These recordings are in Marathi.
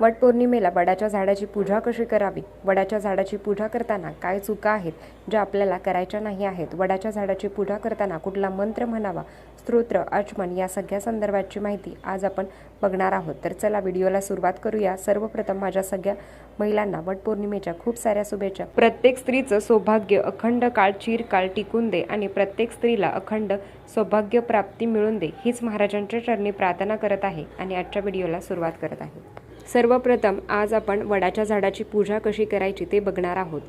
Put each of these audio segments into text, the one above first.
वटपौर्णिमेला वडाच्या झाडाची पूजा कशी करावी? वडाच्या झाडाची पूजा करताना काय चुका आहेत ज्या आपल्याला करायच्या नाही आहेत? वडाच्या झाडाची पूजा करताना कुठला मंत्र म्हणावा? स्तोत्र अचमन या सगळ्या संदर्भाची माहिती आज आपण बघणार आहोत. तर चला व्हिडिओला सुरुवात करूया. सर्वप्रथम माझ्या सगळ्या महिलांना वटपौर्णिमेच्या खूप साऱ्या शुभेच्छा. प्रत्येक स्त्रीचं सौभाग्य अखंड काळ चिरकाळ टिकून दे आणि प्रत्येक स्त्रीला अखंड सौभाग्य प्राप्ती मिळून दे हीच महाराजांच्या चरणी प्रार्थना करत आहे आणि आजच्या व्हिडिओला सुरुवात करत आहे. सर्वप्रथम आज आपण वडाच्या झाडाची पूजा कशी करायची ते बघणार आहोत.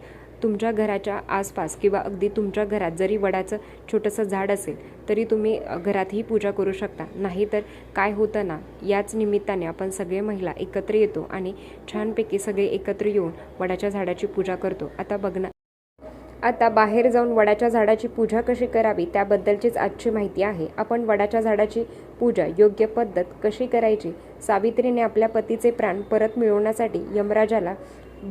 तुमच्या घराच्या आसपास किंवा अगदी तुमच्या घरात जरी वडाचं छोटंसं झाड असेल तरी तुम्ही घरातही घरात ही पूजा करू शकता. नाहीतर काय होतं ना याच निमित्ताने आपण सगळे महिला एकत्र येतो आणि छानपैकी सगळे एकत्र येऊन वडाच्या झाडाची पूजा करतो. आता बघणार आता बाहेर जाऊन वडाच्या झाडाची पूजा कशी करावी त्याबद्दलचीच आजची माहिती आहे. आपण वडाच्या झाडाची पूजा योग्य पद्धत कशी करायची? सावित्रीने आपल्या पतीचे प्राण परत मिळवण्यासाठी यमराजाला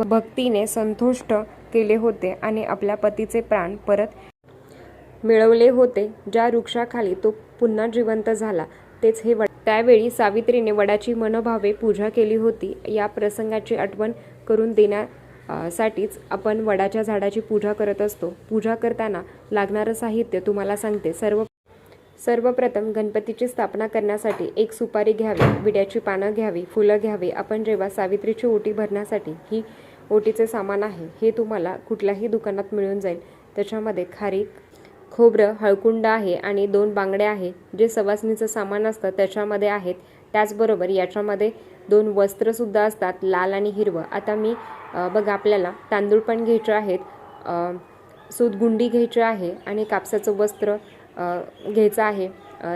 भक्तीने संतुष्ट केले होते आणि आपल्या पतीचे प्राण परत मिळवले होते. ज्या वृक्षाखाली तो पुन्हा जिवंत झाला तेच हे वड त्यावेळी सावित्रीने वडाची मनोभावे पूजा केली होती. या प्रसंगाची आठवण करून देण्या साठीच आपण वडाच्या झाडाची पूजा करत असतो. पूजा करताना लागणारं साहित्य तुम्हाला सांगते. सर्व सर्वप्रथम गणपतीची स्थापना करण्यासाठी एक सुपारी घ्यावी विड्याची पानं घ्यावी फुलं घ्यावी. आपण जेव्हा सावित्रीची ओटी भरण्यासाठी ही ओटीचे सामान आहे हे तुम्हाला कुठल्याही दुकानात मिळून जाईल. त्याच्यामध्ये खारीक खोबरं हळकुंड आहे आणि दोन बांगड्या आहे जे सवासणीचं सामान असतं त्याच्यामध्ये आहेत. त्याचबरोबर याच्यामध्ये दोन वस्त्रसुद्धा असतात लाल आणि हिरवं. आता मी बघा आपल्याला तांदूळ पण घ्यायचे आहेत सूतगुंडी घ्यायची आहे आणि कापसाचं वस्त्र घ्यायचं आहे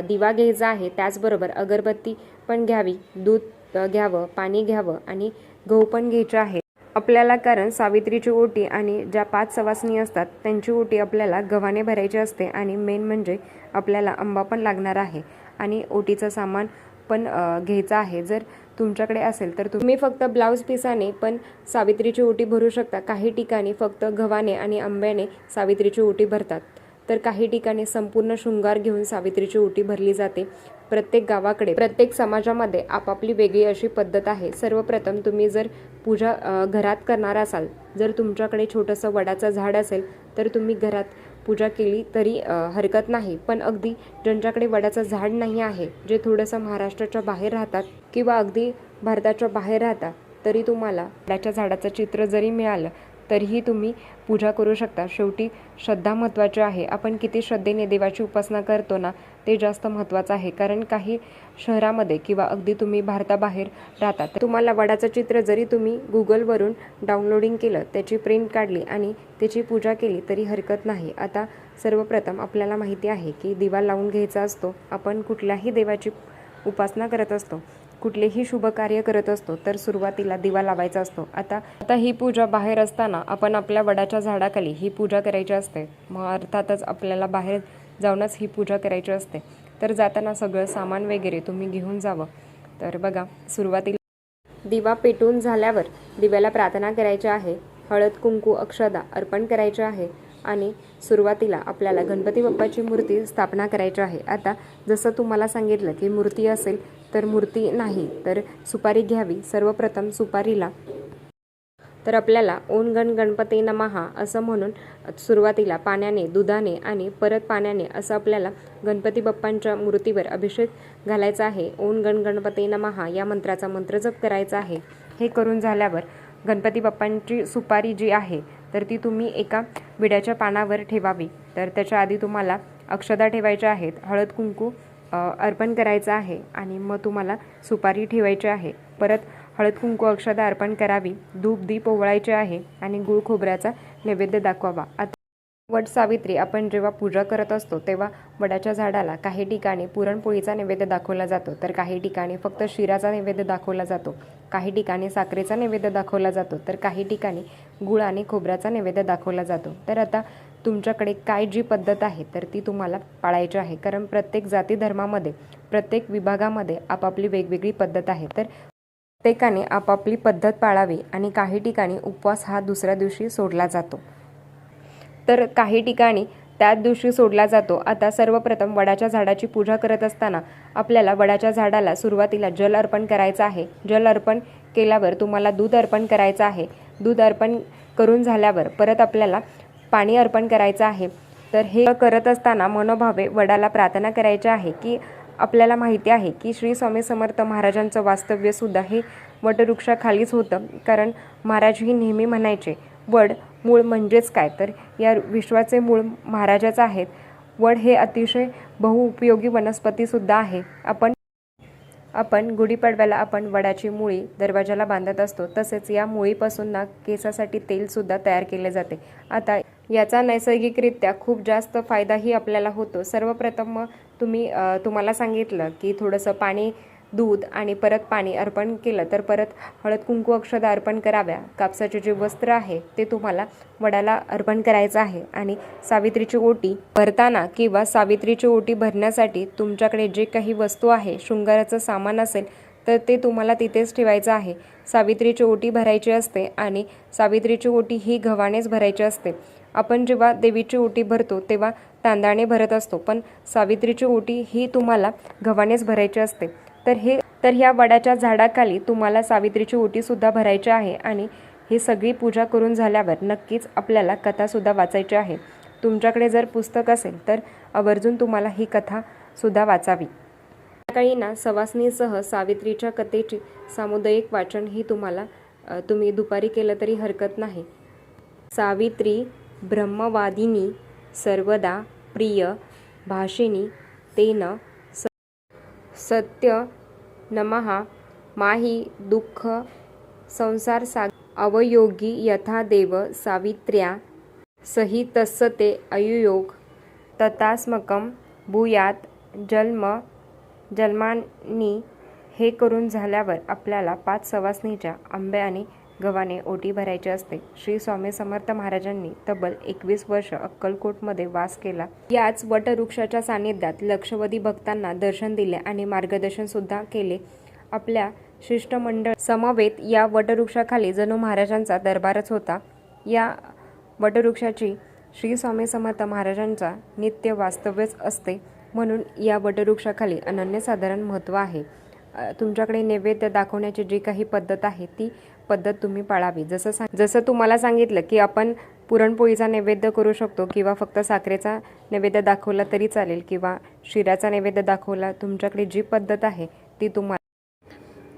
दिवा घ्यायचा आहे त्याचबरोबर अगरबत्ती पण घ्यावी दूध घ्यावं पाणी घ्यावं आणि गहू पण घ्यायचं आहे आपल्याला कारण सावित्रीची ओटी आणि ज्या पाच सवासनी असतात त्यांची ओटी आपल्याला गव्हाने भरायची असते आणि मेन म्हणजे आपल्याला आंबा पण लागणार आहे आणि ओटीचं सामान पण घ्यायचं आहे. जर तुमच्याकडे असेल तर तुम्ही फक्त ब्लाऊज पिसाने पण सावित्रीची ओटी भरू शकता. काही ठिकाणी फक्त गव्हाने आणि आंब्याने सावित्रीची ओटी भरतात. तर काही ठिकाणी संपूर्ण शृंगार घेऊन सावित्रीची ओटी भरली जाते. प्रत्येक गावाकडे प्रत्येक समाजामध्ये आपापली वेगळी अशी पद्धत आहे. सर्वप्रथम तुम्ही जर पूजा घरात करणार असाल जर तुमच्याकडे छोटंसं वडाचं झाड असेल तर तुम्ही घरात पूजा केली तरी हरकत नाही. पण अगदी ज्यांच्याकडे वडाचं झाड नाही आहे जे थोडंसं महाराष्ट्राच्या बाहेर राहतात किंवा अगदी भारताच्या बाहेर राहतात तरी तुम्हाला वडाच्या झाडाचं चित्र जरी मिळालं तरीही तुम्ही पूजा करू शकता. शेवटी श्रद्धा महत्त्वाची आहे. आपण किती श्रद्धेने देवाची उपासना करतो ना ते जास्त महत्त्वाचं आहे. कारण काही शहरामध्ये किंवा अगदी तुम्ही भारताबाहेर राहता तर तुम्हाला वडाचं चित्र जरी तुम्ही गुगलवरून डाउनलोडिंग केलं त्याची प्रिंट काढली आणि त्याची पूजा केली तरी हरकत नाही. आता सर्वप्रथम आपल्याला माहिती आहे की दिवा लावून घ्यायचा असतो. आपण कुठल्याही देवाची उपासना करत असतो. कुठलेही शुभ कार्य करत असतो तर सुरुवातीला दिवा लावायचा असतो. आता आता ही पूजा बाहेर असताना आपण आपल्या वडाच्या झाडाखाली ही पूजा करायची असते. मग अर्थातच आपल्याला बाहेर जाऊनच ही पूजा करायची असते. तर जाताना सगळं सामान वगैरे तुम्ही घेऊन जावं. तर बघा सुरुवातीला दिवा पेटून झाल्यावर दिव्याला प्रार्थना करायची आहे. हळद कुंकू अक्षदा अर्पण करायचे आहे. आणि सुरुवातीला आपल्याला गणपती बाप्पाची मूर्ती स्थापना करायची आहे. आता जसं तुम्हाला सांगितलं की मूर्ती असेल तर मूर्ती नाही तर सुपारी घ्यावी. सर्वप्रथम सुपारीला तर आपल्याला ओम गण गणपती नमहा असं म्हणून सुरुवातीला पाण्याने दुधाने आणि परत पाण्याने असं आपल्याला गणपती बाप्पांच्या मूर्तीवर अभिषेक घालायचा आहे. ओम गण गणपती नमहा या मंत्राचा मंत्रजप करायचा आहे. हे करून झाल्यावर गणपती बाप्पांची सुपारी जी आहे तर ती तुम्ही एका विड्याच्या पानावर ठेवावी. तर त्याच्या आधी तुम्हाला अक्षदा ठेवायच्या आहेत हळद कुंकू अर्पण करायचं आहे आणि मग तुम्हाला सुपारी ठेवायची आहे. परत हळद कुंकू अक्षदा अर्पण करावी धूप दीप ओवळायचे आहे आणि गुळ खोबऱ्याचा नैवेद्य दाखवावा. आता वट सावित्री आपण जेव्हा पूजा करत असतो तेव्हा वडाच्या झाडाला काही ठिकाणी पुरणपोळीचा नैवेद्य दाखवला जातो. तर काही ठिकाणी फक्त शिराचा नैवेद्य दाखवला जातो. काही ठिकाणी साखरेचा नैवेद्य दाखवला जातो. तर काही ठिकाणी गुळ आणि खोबऱ्याचा नैवेद्य दाखवला जातो. तर आता तुमच्याकडे काय जी पद्धत आहे तर ती तुम्हाला पाळायची आहे. कारण प्रत्येक जाती धर्मामध्ये प्रत्येक विभागामध्ये आपापली वेगवेगळी पद्धत आहे. तर प्रत्येकाने आपापली पद्धत पाळावी आणि काही ठिकाणी उपवास हा दुसऱ्या दिवशी सोडला जातो. तर काही ठिकाणी त्याच दिवशी सोडला जातो. आता सर्वप्रथम वडाच्या झाडाची पूजा करत असताना आपल्याला वडाच्या झाडाला सुरुवातीला जल अर्पण करायचं आहे. जल अर्पण केल्यावर तुम्हाला दूध अर्पण करायचं आहे. दूध अर्पण करून झाल्यावर परत आपल्याला पाणी अर्पण करायचं आहे. तर हे करत असताना मनोभावे वडाला प्रार्थना करायची आहे की आपल्याला माहिती आहे की श्री स्वामी समर्थ महाराजांचं वास्तव्यसुद्धा हे वटवृक्षाखालीच होतं. कारण महाराज ही नेहमी म्हणायचे वड मूळ म्हणजेच काय? तर या विश्वाचे मूळ महाराजाच आहेत. वड हे अतिशय बहुउपयोगी वनस्पतीसुद्धा आहे. आपण आपण गुढीपाडव्याला आपण वडाची मुळी दरवाजाला बांधत असतो. तसेच या मुळीपासून ना केसासाठी तेलसुद्धा तयार केले जाते. आता याचा नैसर्गिकरित्या खूप जास्त फायदाही आपल्याला होतो. सर्वप्रथम तुम्ही तुम्हाला सांगितलं की थोडंसं पाणी दूध आणि परत पाणी अर्पण केलं तर परत हळद कुंकू अक्षदा अर्पण कराव्या. कापसाचे जे वस्त्र आहे ते तुम्हाला वडाला अर्पण करायचं आहे आणि सावित्रीची ओटी भरताना किंवा सावित्रीची ओटी भरण्यासाठी तुमच्याकडे जे काही वस्तू आहे शृंगाराचं सामान असेल तर ते तुम्हाला तिथेच ठेवायचं आहे. सावित्रीची ओटी भरायची असते आणि सावित्रीची ओटी ही गव्हाणेच भरायची असते. आपण जेव्हा देवीची ओटी भरतो तेव्हा तांदळाने भरत असतो पण सावित्रीची ओटी ही तुम्हाला घवानेच भरायची असते. तर हे तर ह्या वडाच्या झाडाखाली तुम्हाला सावित्रीची ओटीसुद्धा भरायची आहे आणि ही सगळी पूजा करून झाल्यावर नक्कीच आपल्याला कथासुद्धा वाचायची आहे. तुमच्याकडे जर पुस्तक असेल तर आवर्जून तुम्हाला ही कथासुद्धा वाचावी. सकाळी ना सवासनीसह सावित्रीच्या कथेची सामुदायिक वाचन ही तुम्हाला तुम्ही दुपारी केलं तरी हरकत नाही. सावित्री ब्रह्मवादिनी सर्वदा प्रिय भाषिणी तेन सत्य नमहा माही दुःख संसार सा अवयोगी यथा देव सावित्र्या। सही तस्य ते अयुयोग। तथास्मकम भूयात जन्म जन्मानी हे करून झाल्यावर आपल्याला पाच सवासनीच्या आंब्याने आणि गव्हाने ओटी भरायची असते. श्री स्वामी समर्थ महाराजांनी तब्बल एकवीस वर्ष अक्कलकोटमध्ये वास केला. याच वटवृक्षाच्या सानिध्यात लक्षवधी भक्तांना दर्शन दिले आणि मार्गदर्शन सुद्धा केले. आपल्या शिष्टमंडळ समवेत या वटवृक्षाखाली जणू महाराजांचा दरबारच होता. या वटवृक्षाची श्री स्वामी समर्थ महाराजांचा नित्य वास्तव्यच असते. म्हणून या वटवृक्षाखाली अनन्यसाधारण महत्त्व आहे. तुमच्याकडे नैवेद्य दाखवण्याची जी काही पद्धत आहे ती पद्धत तुम्ही पाळावी. जसं सांग जसं तुम्हाला सांगितलं की आपण पुरणपोळीचा नैवेद्य करू शकतो किंवा फक्त साखरेचा नैवेद्य दाखवला तरी चालेल किंवा शिऱ्याचा नैवेद्य दाखवला तुमच्याकडे जी पद्धत आहे ती तुम्हाला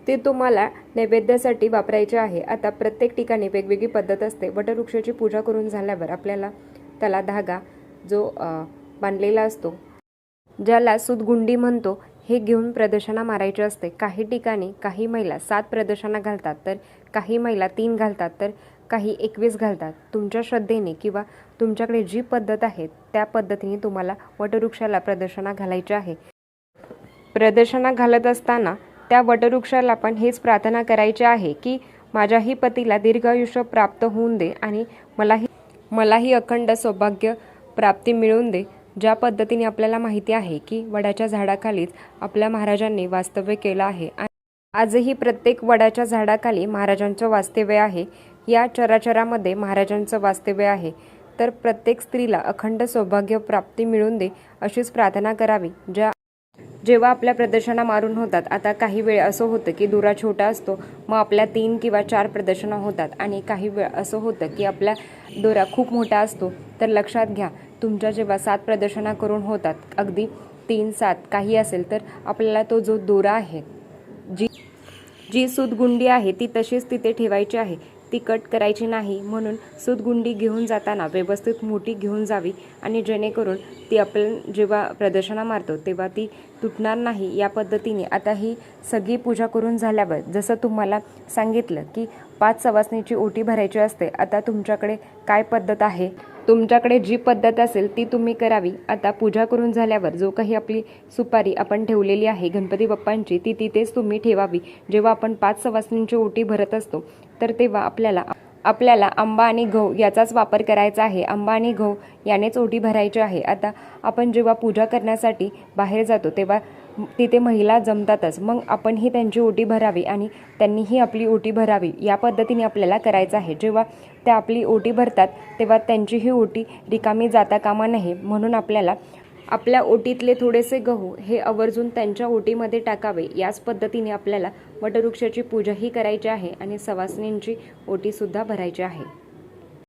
ती तुम्हाला नैवेद्यासाठी वापरायचे आहे. आता प्रत्येक ठिकाणी वेगवेगळी पद्धत असते. वटवृक्षाची पूजा करून झाल्यावर आपल्याला त्याला धागा जो बांधलेला असतो ज्याला सुदगुंडी म्हणतो हे घेऊन प्रदर्शना मारायचे असते. काही ठिकाणी काही महिला सात प्रदर्शना घालतात तर काही महिला तीन घालतात तर काही एकवीस घालतात. तुमच्या श्रद्धेने किंवा तुमच्याकडे जी पद्धत आहे त्या पद्धतीने तुम्हाला वटवृक्षाला प्रदर्शना घालायची आहे. प्रदर्शना घालत असताना त्या वटवृक्षाला पण हेच प्रार्थना करायची आहे की माझ्याही पतीला दीर्घायुष्य प्राप्त होऊन दे आणि मलाही मलाही अखंड सौभाग्य प्राप्ती मिळवून दे. ज्या पद्धतीने आपल्याला माहिती आहे की वडाच्या झाडाखालीच आपल्या महाराजांनी वास्तव्य केलं आहे आणि आजही प्रत्येक वडाच्या झाडाखाली महाराजांचं वास्तव्य आहे. या चराचरामध्ये महाराजांचं वास्तव्य आहे. तर प्रत्येक स्त्रीला अखंड सौभाग्य प्राप्ती मिळून दे अशीच प्रार्थना करावी. ज्या जेव्हा आपल्या प्रदर्शना मारून होतात आता काही वेळ असं होतं की दुरा छोटा असतो मग आपल्या तीन किंवा चार प्रदर्शनं होतात आणि काही वेळ असं होतं की आपल्या दोरा खूप मोठा असतो. तर लक्षात घ्या तुमच्या जेव्हा सात प्रदर्शना करून होतात अगदी तीन सात काही असेल तर आपल्याला तो जो दोरा आहे जी जी सूतगुंडी आहे ती तशीच तिथे ठेवायची आहे. ती कट करायची नाही म्हणून सूतगुंडी घेऊन जाताना व्यवस्थित मोठी घेऊन जावी आणि जेणेकरून ती आपण जेव्हा प्रदर्शना मारतो तेव्हा ती तुटणार नाही या पद्धतीने. आता ही सगळी पूजा करून झाल्यावर जसं तुम्हाला सांगितलं की पाच सवासणीची ओटी भरायची असते. आता तुमच्याकडे काय पद्धत आहे? तुमच्याकडे जी पद्धत असेल ती तुम्ही करावी. आता पूजा करून झाल्यावर जो काही आपली सुपारी आपण ठेवलेली आहे गणपती बाप्पांची ती तिथेच तुम्ही ठेवावी. जेव्हा आपण पाच सवासणींची ओटी भरत असतो तर तेव्हा आपल्याला आपल्याला आंबा आणि गहू याचाच वापर करायचा आहे. आंबा आणि गहू यानेच ओटी भरायची आहे. आता आपण जेव्हा पूजा करण्यासाठी बाहेर जातो तेव्हा तिथे महिला जमतातच. मग आपणही त्यांची ओटी भरावी आणि त्यांनीही आपली ओटी भरावी या पद्धतीने आपल्याला करायचं आहे. जेव्हा त्या आपली ओटी भरतात तेव्हा त्यांचीही ओटी रिकामी जाता कामा नये म्हणून आपल्याला आपल्या ओटीतले थोडेसे गहू हे आवर्जून त्यांच्या ओटीमध्ये टाकावे. याच पद्धतीने आपल्याला वटवृक्षाची पूजाही करायची आहे आणि सवासनींची ओटीसुद्धा भरायची आहे.